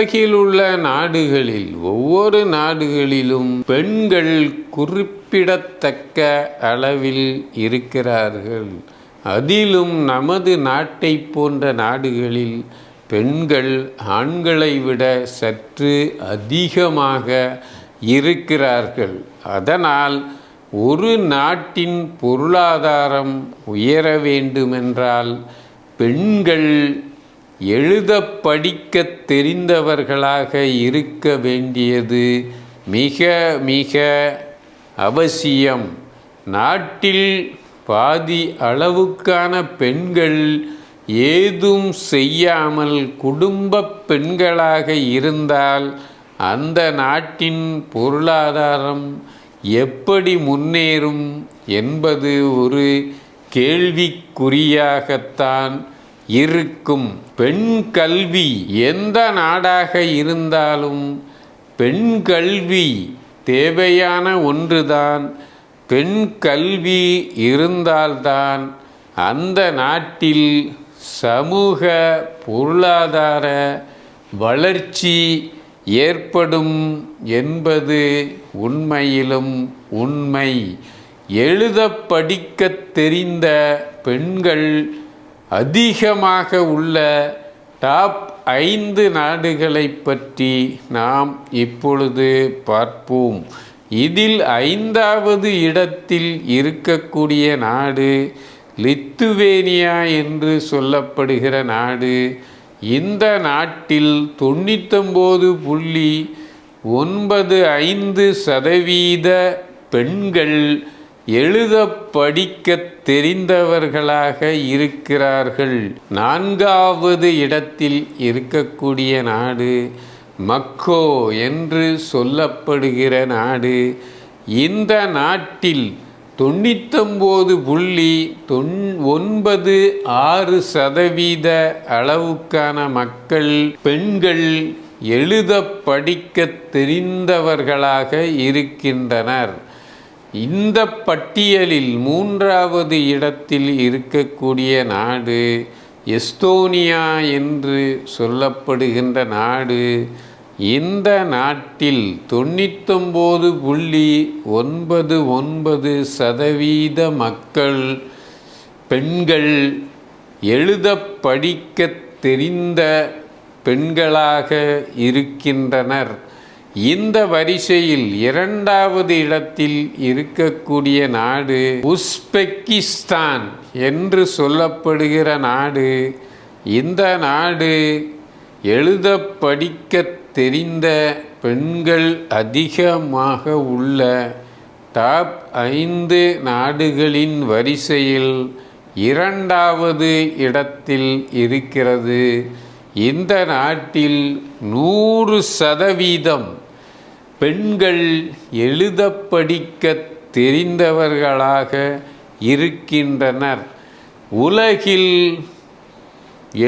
உலகில் உள்ள நாடுகளில் ஒவ்வொரு நாடுகளிலும் பெண்கள் குறிப்பிடத்தக்க அளவில் இருக்கிறார்கள். அதிலும் நமது நாட்டை போன்ற நாடுகளில் பெண்கள் ஆண்களை விட சற்று அதிகமாக இருக்கிறார்கள். அதனால் ஒரு நாட்டின் பொருளாதாரம் உயர வேண்டுமென்றால் பெண்கள் எழுத படிக்க தெரிந்தவர்களாக இருக்க வேண்டியது மிக மிக அவசியம். நாட்டில் பாதி அளவுக்கான பெண்கள் ஏதும் செய்யாமல் குடும்ப பெண்களாக இருந்தால் அந்த நாட்டின் பொருளாதாரம் எப்படி முன்னேறும் என்பது ஒரு கேள்விக்குறியாகத்தான் இருக்கும். பெண் கல்வி எந்த நாடாக இருந்தாலும் பெண் கல்வி தேவையான ஒன்றுதான். பெண் கல்வி இருந்தால்தான் அந்த நாட்டில் சமூக பொருளாதார வளர்ச்சி ஏற்படும் என்பது உண்மையிலும் உண்மை. எழுத படிக்க தெரிந்த பெண்கள் அதிகமாக உள்ள டாப் ஐந்து நாடுகளை பற்றி நாம் இப்பொழுது பார்ப்போம். இதில் ஐந்தாவது இடத்தில் இருக்கக்கூடிய நாடு லித்துவேனியா என்று சொல்லப்படுகிற நாடு. இந்த நாட்டில் தொண்ணூத்தொம்பது புள்ளி ஒன்பது ஐந்து சதவீத பெண்கள் எழுத படிக்க தெரிந்தவர்களாக இருக்கிறார்கள். நான்காவது இடத்தில் இருக்கக்கூடிய நாடு மக்கோ என்று சொல்லப்படுகிற நாடு. இந்த நாட்டில் தொண்ணூத்தொம்போது புள்ளி தொன் ஒன்பது ஆறு சதவீத அளவுக்கான மக்கள் பெண்கள் எழுத படிக்க தெரிந்தவர்களாக இருக்கின்றனர். இந்த பட்டியலில் மூன்றாவது இடத்தில் இருக்கக்கூடிய நாடு எஸ்தோனியா என்று சொல்லப்படுகின்ற நாடு இந்த நாட்டில் தொண்ணூத்தொம்பது புள்ளி ஒன்பது ஒன்பது சதவீத மக்கள் பெண்கள் எழுத படிக்க தெரிந்த பெண்களாக இருக்கின்றனர். இந்த வரிசையில் இரண்டாவது இடத்தில் இருக்கக்கூடிய நாடு உஸ்பெக்கிஸ்தான் என்று சொல்லப்படுகிற நாடு. இந்த நாடு எழுத படிக்க தெரிந்த பெண்கள் அதிகமாக உள்ள டாப் ஐந்து நாடுகளின் வரிசையில் இரண்டாவது இடத்தில் இருக்கிறது. இந்த நாட்டில் நூறு சதவீதம் பெண்கள் எழுத படிக்க தெரிந்தவர்களாக இருக்கின்றனர். உலகில்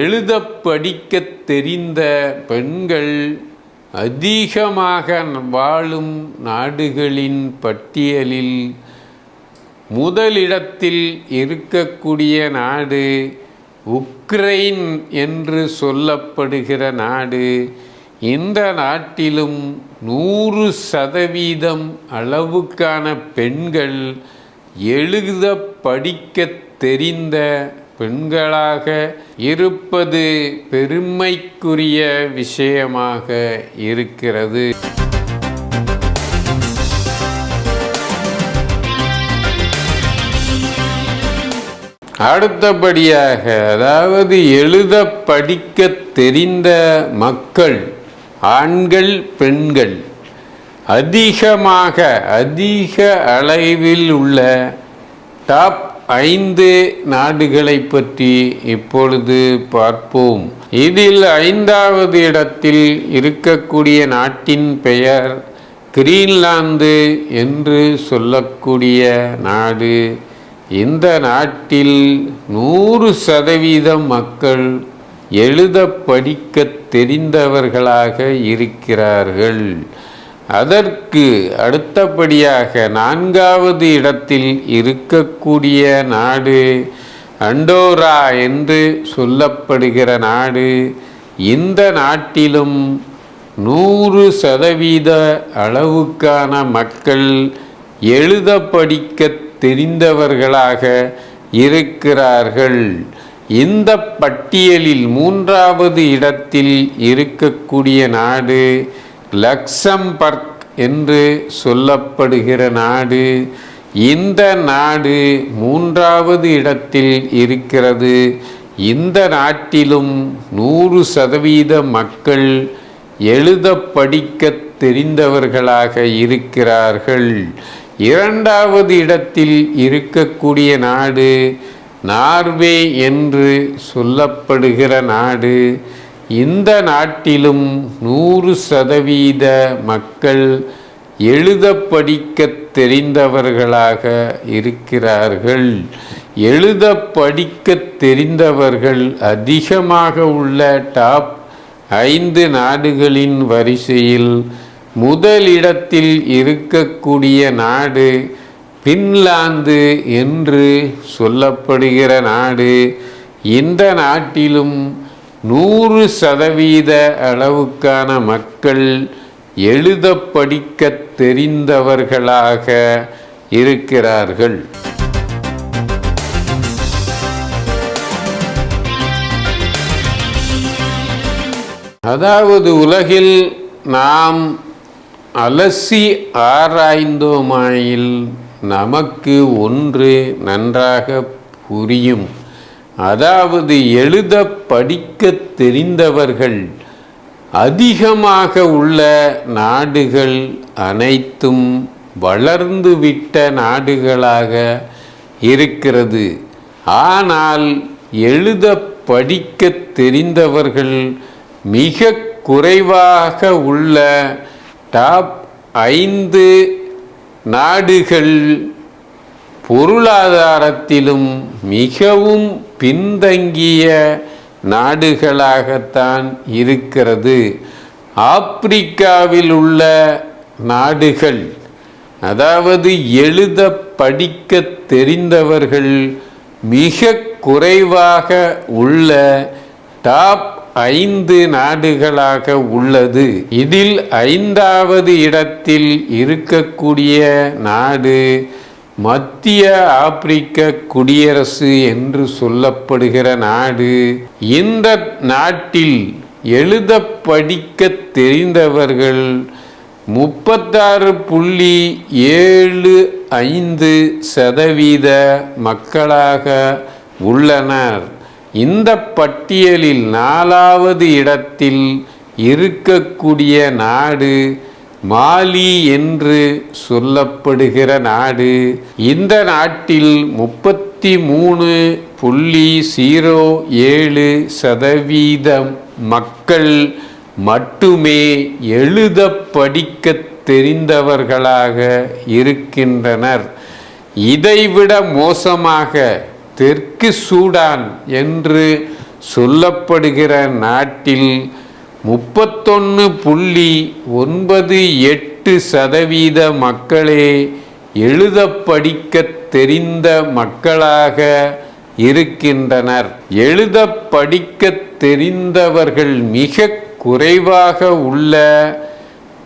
எழுத படிக்க தெரிந்த பெண்கள் அதிகமாக வாழும் நாடுகளின் பட்டியலில் முதலிடத்தில் இருக்கக்கூடிய நாடு உக்ரைன் என்று சொல்லப்படுகிற நாடு இந்த நாட்டிலும் நூறு சதவீதம் அளவுக்கான பெண்கள் எழுத படிக்க தெரிந்த பெண்களாக இருப்பது பெருமைக்குரிய விஷயமாக இருக்கிறது. அடுத்தபடியாக அதாவது எழுத படிக்க தெரிந்த மக்கள் ஆண்கள் பெண்கள் அதிகமாக அதிக அளவில் உள்ள டாப் ஐந்து நாடுகளை பற்றி இப்பொழுது பார்ப்போம். இதில் ஐந்தாவது இடத்தில் இருக்கக்கூடிய நாட்டின் பெயர் கிரீன்லாந்து என்று சொல்லக்கூடிய நாடு இந்த நாட்டில் நூறு சதவீதம் மக்கள் எழுத படிக்க தெரிந்தவர்களாக இருக்கிறார்கள். அதற்கு அடுத்தபடியாக நான்காவது இடத்தில் இருக்கக்கூடிய நாடு அண்டோரா என்று சொல்லப்படுகிற நாடு இந்த நாட்டிலும் நூறு சதவீத அளவுக்கான மக்கள் எழுத படிக்க தெரிந்தவர்களாக இருக்கிறார்கள். இந்த பட்டியலில் மூன்றாவது இடத்தில் இருக்கக்கூடிய நாடு லக்சம்பர்க் என்று சொல்லப்படுகிற நாடு. இந்த நாடு மூன்றாவது இடத்தில் இருக்கிறது. இந்த நாட்டிலும் நூறு சதவீத மக்கள் எழுத படிக்க தெரிந்தவர்களாக இருக்கிறார்கள். இரண்டாவது இடத்தில் இருக்கக்கூடிய நாடு நார்வே என்று சொல்லப்படுகிற நாடு. இந்த நாட்டிலும் நூறு சதவீத மக்கள் எழுத படிக்க தெரிந்தவர்களாக இருக்கிறார்கள். எழுத படிக்க தெரிந்தவர்கள் அதிகமாக உள்ள டாப் ஐந்து நாடுகளின் வரிசையில் முதலிடத்தில் இருக்கக்கூடிய நாடு பின்லாந்து என்று சொல்லப்படுகிற நாடு இந்த நாட்டிலும் நூறு சதவீத அளவுக்கான மக்கள் எழுத படிக்க தெரிந்தவர்களாக இருக்கிறார்கள். அதாவது உலகில் நாம் அலசி ஆராய்ந்தோமாயில் நமக்கு ஒன்று நன்றாக புரியும். அதாவது எழுத படிக்க தெரிந்தவர்கள் அதிகமாக உள்ள நாடுகள் அனைத்தும் வளர்ந்துவிட்ட நாடுகளாக இருக்கிறது. ஆனால் எழுத படிக்க தெரிந்தவர்கள் மிக குறைவாக உள்ள டாப் ஐந்து நாடுகள் பொருளாதாரத்திலும் மிகவும் பின்தங்கிய நாடுகளாகத்தான் இருக்கிறது. ஆப்பிரிக்காவில் உள்ள நாடுகள் அதாவது எழுத படிக்க தெரிந்தவர்கள் மிக குறைவாக உள்ள டாப் ஐந்து நாடுகளாக உள்ளது. இதில் ஐந்தாவது இடத்தில் இருக்கக்கூடிய நாடு மத்திய ஆப்பிரிக்க குடியரசு என்று சொல்லப்படுகிற நாடு. இந்த நாட்டில் எழுத படிக்க தெரிந்தவர்கள் முப்பத்தாறு புள்ளி ஏழு ஐந்து சதவீத மக்களாக உள்ளனர். இந்த பட்டியலில் நாலாவது இடத்தில் இருக்கக்கூடிய நாடு மாலி என்று சொல்லப்படுகிற நாடு. இந்த நாட்டில் முப்பத்தி மூணு புள்ளி ஜீரோ ஏழு சதவீதம் மக்கள் மட்டுமே எழுத படிக்க தெரிந்தவர்களாக இருக்கின்றனர். இதைவிட மோசமாக தெற்கு சூடான் என்று சொல்லப்படுகிற நாட்டில் முப்பத்தொன்று புள்ளி ஒன்பது எட்டு சதவீத மக்களே எழுத படிக்க தெரிந்த மக்களாக இருக்கின்றனர். எழுத படிக்க தெரிந்தவர்கள் மிக குறைவாக உள்ள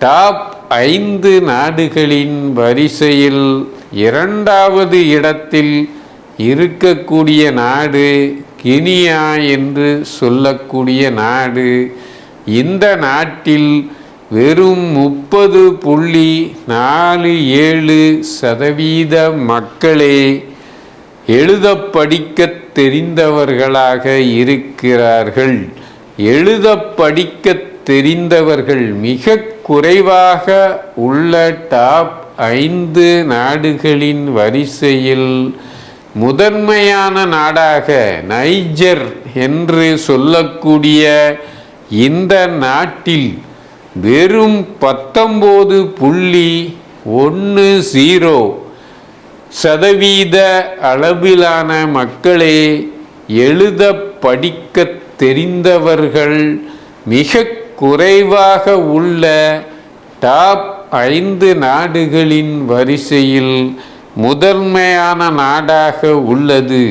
டாப் ஐந்து நாடுகளின் வரிசையில் இரண்டாவது இடத்தில் இருக்கக்கூடிய நாடு கினியா என்று சொல்லக்கூடிய நாடு. இந்த நாட்டில் வெறும் முப்பது புள்ளி நாலு ஏழு சதவீத மக்களே எழுத படிக்க தெரிந்தவர்களாக இருக்கிறார்கள். எழுத படிக்க தெரிந்தவர்கள் மிக குறைவாக உள்ள டாப் ஐந்து நாடுகளின் வரிசையில் முதன்மையான நாடாக நைஜர் என்று சொல்லக்கூடிய இந்த நாட்டில் வெறும் பத்தொம்போது புள்ளி ஒன்று ஜீரோ சதவீத அளவிலான மக்களே எழுத படிக்க தெரிந்தவர்கள் மிக குறைவாக உள்ள டாப் ஐந்து நாடுகளின் வரிசையில் முதன்மையான நாடாக உள்ளது.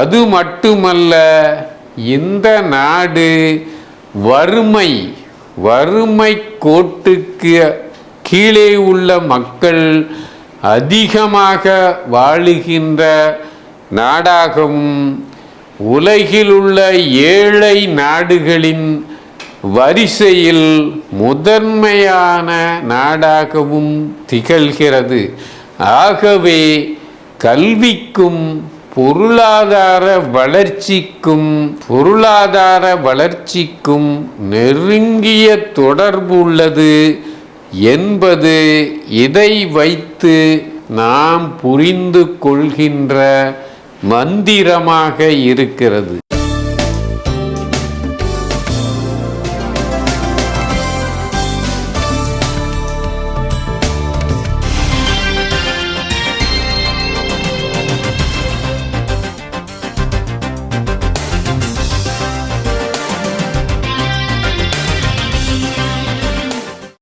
அது மட்டுமல்ல இந்த நாடு வறுமை வறுமை கோட்டுக்கு கீழே உள்ள மக்கள் அதிகமாக வாழுகின்ற நாடாகவும் உலகில் உள்ள ஏழை நாடுகளின் வரிசையில் முதன்மையான நாடாகவும் திகழ்கிறது. ஆகவே கல்விக்கும் பொருளாதார வளர்ச்சிக்கும் பொருளாதார வளர்ச்சிக்கும் நெருங்கிய தொடர்பு உள்ளது என்பது இதை வைத்து நாம் புரிந்து கொள்கின்ற மந்திரமாக இருக்கிறது.